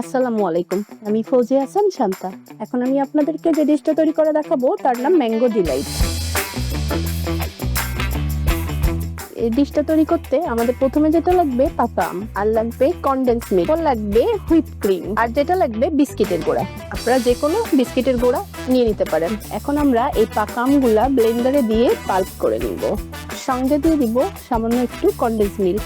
আসসালামু আলাইকুম। আমি ফৌজে হাসান শান্তা। এখন আমি আপনাদেরকে যে ডিশটা তৈরি করে দেখাবো, তার নাম ম্যাঙ্গো ডিলাইট এই ডিশটা তৈরি করতে আমাদের প্রথমে যেটা লাগবে পাকা আম আর লাগবে কনডেন্স মিল্ক লাগবে হুইপ ক্রিম আর যেটা লাগবে বিস্কিটের গুঁড়া। আপনারা যে কোনো বিস্কিটের গুঁড়া নিয়ে নিতে পারেন। এখন আমরা এই পাকা আমগুলা ব্লেন্ডারে দিয়ে পাল্প করে নিব। সঙ্গে দিয়ে দিব সামান্য একটু কনডেন্স মিল্ক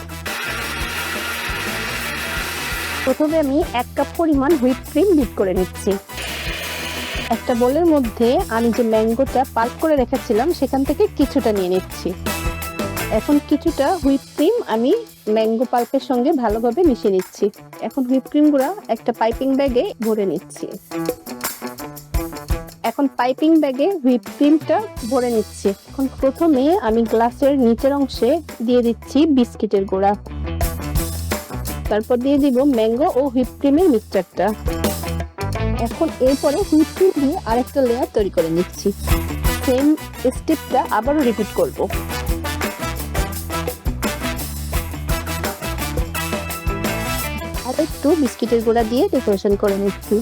প্রথমে আমি এক কাপ পরিমাণ হুইপ ক্রিম বিট করে নিচ্ছি। একটা বোলের মধ্যে আমি যে ম্যাঙ্গোটা পাল্প করে রেখেছিলাম, সেখান থেকে কিছুটা নিয়ে নিচ্ছি। এখন কিছুটা হুইপ ক্রিম আমি ম্যাঙ্গো পাল্পের সঙ্গে ভালোভাবে মিশিয়ে নিচ্ছি। এখন হুইপ ক্রিমগুলো একটা পাইপিং ব্যাগে ভরে নিচ্ছি। এখন পাইপিং ব্যাগে হুইপ ক্রিমটা ভরে নিচ্ছি। এখন প্রথমে আমি গ্লাসের নিচের অংশে দিয়ে দিচ্ছি বিস্কিটের গুঁড়া। তারপর দিয়ে দিব ম্যাঙ্গো ও হুইপ ক্রিমের মিক্সচারটা। এখন এরপরে হুইপ ক্রিম দিয়ে আরেকটা লেয়ার তৈরি করে নিচ্ছি। সেম স্টেপটা আবারও রিপিট করব। একটু বিস্কিটের গুঁড়া দিয়ে ডেকোরেশন করে নিচ্ছি।